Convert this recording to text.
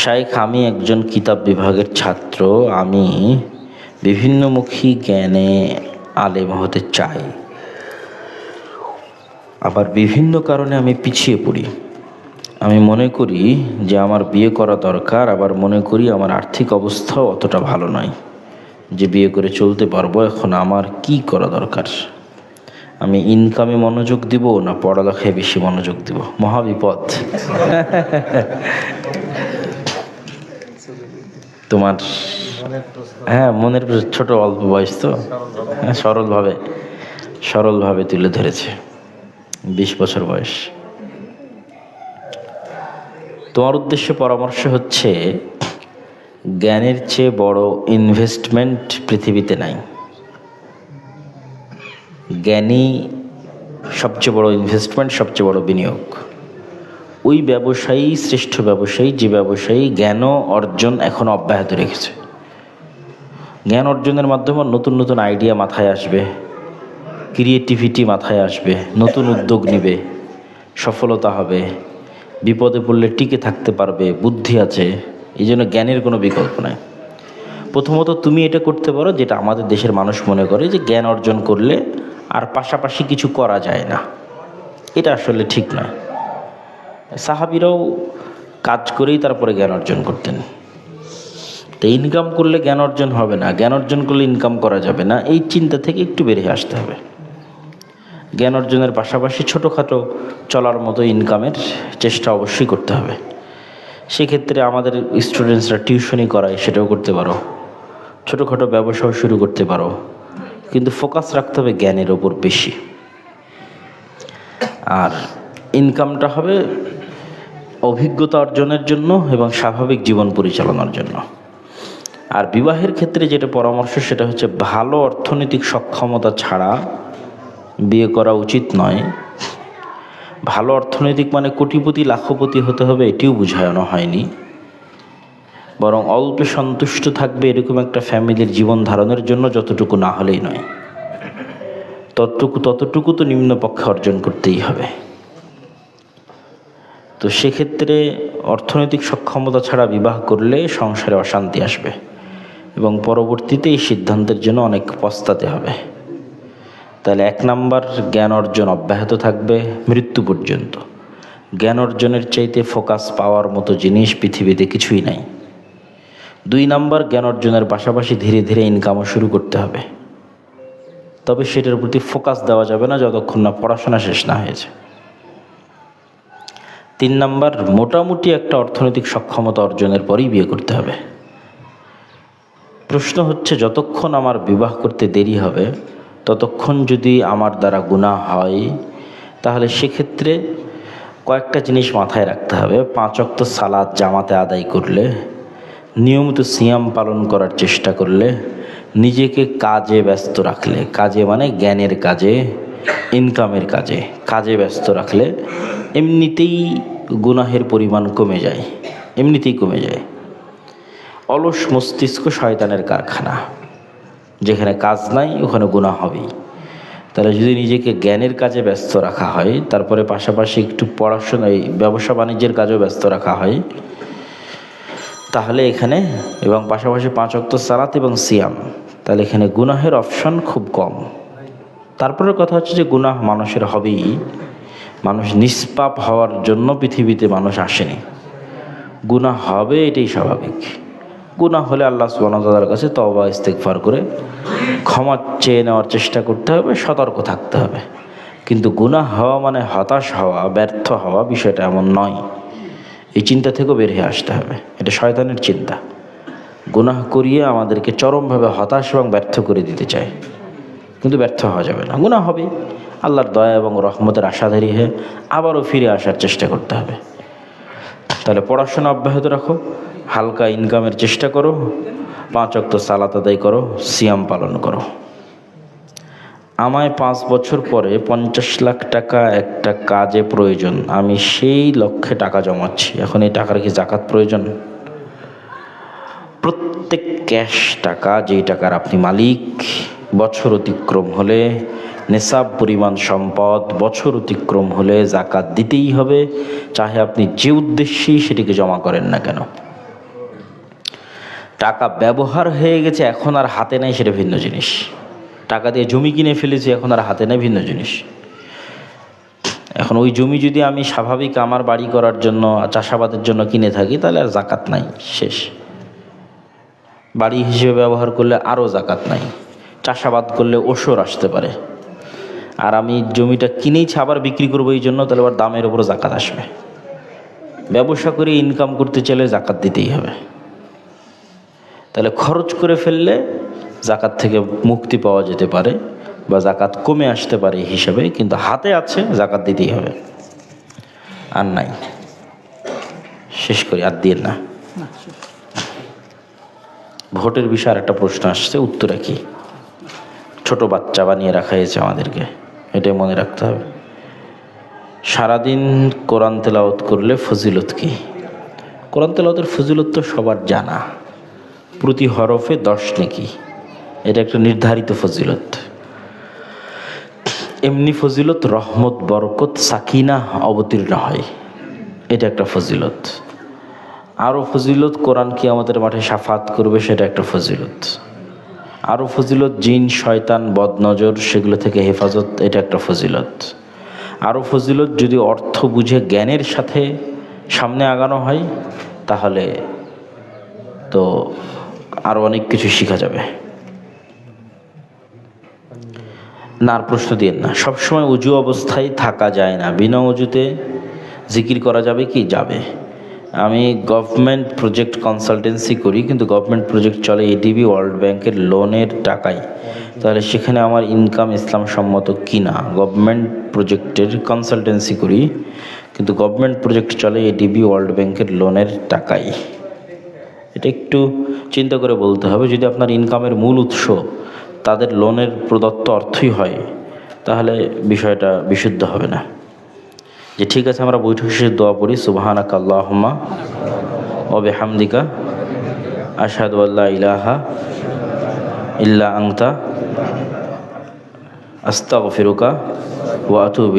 শাইখ, আমি একজন কিতাব বিভাগের ছাত্র। আমি বিভিন্নমুখী জ্ঞানে আলেম হতে চাই। আবার বিভিন্ন কারণে আমি পিছিয়ে পড়ি। আমি মনে করি যে আমার বিয়ে করা দরকার, আবার মনে করি আমার আর্থিক অবস্থাও অতটা ভালো নয়। যে বিয়ে করে চলতে পারব, এখন আমার কি করা দরকার? আমি ইনকামে মনোযোগ দিব না পড়ালেখায় বেশি মনোযোগ দিব? মহাবিপদ। তোমার হ্যাঁ মনের ছোট অল্প বয়স তো। হ্যাঁ সরলভাবে সরলভাবে তুলে ধরেছে। বিশ বছর বয়স। তোমার উদ্দেশ্য পরামর্শ হচ্ছে, জ্ঞানের চেয়ে বড় ইনভেস্টমেন্ট পৃথিবীতে নাই। জ্ঞানী সবচেয়ে বড় ইনভেস্টমেন্ট সবচেয়ে বড় বিনিয়োগ। ওই ব্যবসায়ী শ্রেষ্ঠ ব্যবসায়ী, যে ব্যবসায়ী জ্ঞান অর্জন এখন অব্যাহত রেখেছে। জ্ঞান অর্জনের মাধ্যমে নতুন নতুন আইডিয়া মাথায় আসবে ক্রিয়েটিভিটি মাথায় আসবে, নতুন উদ্যোগ নেবে, সফলতা হবে, বিপদে পড়লে টিকে থাকতে পারবে, বুদ্ধি আছে, এই জন্য জ্ঞানের কোনো বিকল্প নাই। প্রথমত তুমি এটা করতে পারো, যেটা আমাদের দেশের মানুষ মনে করে, যে জ্ঞান অর্জন করলে আর পাশাপাশি কিছু করা যায় না। এটা আসলে ঠিক নয়। সাহাবিরাও কাজ করেই তারপরে জ্ঞান অর্জন করতেন। তো ইনকাম করলে জ্ঞান অর্জন হবে না, জ্ঞান অর্জন করলে ইনকাম করা যাবে না, এই চিন্তা থেকে একটু বেরিয়ে আসতে হবে। জ্ঞান অর্জনের পাশাপাশি ছোটোখাটো চলার মতো ইনকামের চেষ্টা অবশ্যই করতে হবে। সেক্ষেত্রে আমাদের স্টুডেন্টসরা টিউশনি করায়, সেটাও করতে পারো। ছোটোখাটো ব্যবসাও শুরু করতে পারো। কিন্তু ফোকাস রাখতে হবে জ্ঞানের ওপর বেশি। আর ইনকামটা হবে অভিজ্ঞতা অর্জনের জন্য এবং স্বাভাবিক জীবন পরিচালনার জন্য। আর বিবাহের ক্ষেত্রে যেটা পরামর্শ, সেটা হচ্ছে ভালো অর্থনৈতিক সক্ষমতা ছাড়া বিয়ে করা উচিত নয়। ভালো অর্থনৈতিক মানে কোটিপতি, লাখপতি হতে হবে, এটিও বুঝানো হয়নি। বরং অল্পে সন্তুষ্ট থাকবে এরকম একটা ফ্যামিলির জীবন ধারণের জন্য যতটুকু না হলেই নয়। ততটুকু ততটুকু তো নিম্নপক্ষে অর্জন করতেই হবে। তো সেক্ষেত্রে অর্থনৈতিক সক্ষমতা ছাড়া বিবাহ করলে সংসারে অশান্তি আসবে এবং পরবর্তীতে এই সিদ্ধান্তের জন্য অনেক পস্তাতে হবে। তাহলে এক নাম্বার, জ্ঞান অর্জন অব্যাহত থাকবে মৃত্যু পর্যন্ত। জ্ঞান অর্জনের চাইতে ফোকাস পাওয়ার মতো জিনিস পৃথিবীতে কিছুই নাই। দুই নাম্বার, জ্ঞান অর্জনের পাশাপাশি ধীরে ধীরে ইনকামও শুরু করতে হবে। তবে সেটার প্রতি ফোকাস দেওয়া যাবে না যতক্ষণ না পড়াশোনা শেষ না হয়েছে। তিন নাম্বার, মোটামুটি একটা অর্থনৈতিক সক্ষমতা অর্জনের পরেই বিয়ে করতে হবে। প্রশ্ন হচ্ছে, যতক্ষণ আমার বিবাহ করতে দেরি হবে, ততক্ষণ যদি আমার দ্বারা গুণা হয়, তাহলে সেক্ষেত্রে কয়েকটা জিনিস মাথায় রাখতে হবে। পাঁচ অক্ত সালাদ জামাতে আদায় করলে, নিয়মিত সিয়াম পালন করার চেষ্টা করলে, নিজেকে কাজে ব্যস্ত রাখলে। কাজে মানে জ্ঞানের কাজে। ইনকামের কাজে কাজে ব্যস্ত রাখলে এমনিতেই গুনাহের পরিমাণ কমে যায়, এমনিতেই কমে যায়। অলস মস্তিষ্ক শয়তানের কারখানা, যেখানে কাজ নাই, ওখানে গুণা হবেই। তাহলে যদি নিজেকে জ্ঞানের কাজে ব্যস্ত রাখা হয়, তারপরে পাশাপাশি একটু পড়াশোনা, এই ব্যবসা বাণিজ্যের কাজেও ব্যস্ত রাখা হয়, তাহলে এখানে এবং পাশাপাশি পাঁচ অক্ত সালাত এবং সিয়াম, তাহলে এখানে গুনাহের অপশন খুব কম। তারপরে কথা হচ্ছে যে গুনাহ মানুষের হবেই। মানুষ নিষ্পাপ হওয়ার জন্য পৃথিবীতে মানুষ আসেনি। গুনাহ হবে, এটাই স্বাভাবিক। গুনাহ হলে আল্লাহ সুবাহতালার কাছে তবা ইস্তেকফার করে ক্ষমা চেয়ে নেওয়ার চেষ্টা করতে হবে, সতর্ক থাকতে হবে। কিন্তু গুনাহ হওয়া মানে হতাশ হওয়া, ব্যর্থ হওয়া বিষয়টা এমন নয়। এই চিন্তা থেকেও বের হয়ে আসতে হবে। এটা শয়তানের চিন্তা। গুনাহ করিয়ে আমাদেরকে চরমভাবে হতাশ এবং ব্যর্থ করে দিতে চায়। কিন্তু ব্যর্থ হওয়া যাবে না। গুণা হবে। আল্লাহর দয়া এবং রহমতের আশাধারী হয়ে আবারও ফিরে আসার চেষ্টা করতে হবে। তাহলে পড়াশোনা অব্যাহত রাখো, হালকা ইনকামের চেষ্টা করো, পাঁচ অক্ত সালাত আদায় করো, সিয়াম পালন করো। আমায় পাঁচ বছর পরে পঞ্চাশ লাখ টাকা একটা কাজে প্রয়োজন, আমি সেই লক্ষ্যে টাকা জমাচ্ছি। এখন এই টাকার কি জাকাত প্রয়োজন? প্রত্যেক ক্যাশ টাকা, যেই টাকার আপনি মালিক বছর অতিক্রম হলে নেশাব পরিমাণ সম্পদ বছর অতিক্রম হলে জাকাত দিতেই হবে। চাহে আপনি যে উদ্দেশ্যেই সেটিকে জমা করেন না কেন? টাকা ব্যবহার হয়ে গেছে, এখন আর হাতে নেই সেটা ভিন্ন জিনিস। টাকা দিয়ে জমি কিনে ফেলেছি, এখন আর হাতে নেই ভিন্ন জিনিস। এখন ওই জমি যদি আমি স্বাভাবিক আমার বাড়ি করার জন্য, চাষাবাদের জন্য কিনে থাকি, তাহলে আর জাকাত নাই, শেষ। বাড়ি হিসেবে ব্যবহার করলে আরও জাকাত নাই। চাষাবাদ করলে ওসর আসতে পারে। আর আমি জমিটা কিনেইছি আবার বিক্রি করব এই জন্য তাহলে আবার দামের ওপর জাকাত আসবে। ব্যবসা করে ইনকাম করতে চাইলে জাকাত দিতেই হবে। তাহলে খরচ করে ফেললে জাকাত থেকে মুক্তি পাওয়া যেতে পারে বা জাকাত কমে আসতে পারে হিসাবে কিন্তু হাতে আছে জাকাত দিতেই হবে। আর নাই। শেষ করি আর দিয়ে না। ভোটের বিষয়ে আর একটা প্রশ্ন আসছে উত্তরে কি? ছোট বাচ্চা বানিয়ে রাখা হয়েছে আমাদেরকে। এটাই মনে রাখতে হবে। সারাদিন কোরআন তেলাওয়াত করলে ফজিলত কি? কোরআন তেলাওয়াতের ফজিলত তো সবার জানা। প্রতি হরফে দশ নেকি। এটা একটা নির্ধারিত ফজিলত। এমনি ফজিলত রহমত, বরকত, সাকিনা অবতীর্ণ হয়। এটা একটা ফজিলত। আরও ফজিলত কোরআন কি আমাদের মাঠে সাফাত করবে, সেটা একটা ফজিলত। আরও ফজিলত, জিন, শয়তান, বদনজর, সেগুলো থেকে হেফাজত, এটা একটা ফজিলত। আরও ফজিলত, যদি অর্থ বুঝে জ্ঞানের সাথে সামনে আগানো হয়, তাহলে তো আরও অনেক কিছু শেখা যাবে। না, আর প্রশ্ন দিয়ে না। সবসময় উজু অবস্থায় থাকা যায় না। বিনা উজুতে জিকির করা যাবে কি? যাবে। আমি গভর্নমেন্ট প্রজেক্ট কনসালটেন্সি করি, কিন্তু গভর্নমেন্ট প্রজেক্ট চলে এডিবি ওয়ার্ল্ড ব্যাংকের লোনের টাকায়। তাহলে সেখানে আমার ইনকাম ইসলাম সম্মত কি না গভর্নমেন্ট প্রজেক্টের কনসালটেন্সি করি, কিন্তু গভর্নমেন্ট প্রজেক্ট চলে এডিবি ওয়ার্ল্ড ব্যাংকের লোনের টাকায়। এটা একটু চিন্তা করে বলতে হবে, যদি আপনার ইনকামের মূল উৎস তাদের লোনের প্রদত্ত অর্থই হয়, তাহলে বিষয়টা বিশুদ্ধ হবে না। যে ঠিক আছে, আমরা বৈঠক শেষে দোয়া পড়ি সুবাহানাক আল্লাহমা ওবে হামদিকা আশহাদু আল্লাহ ইলাহা ইল্লা আংতা আস্তাগফিরুকা ওয়া আতুবু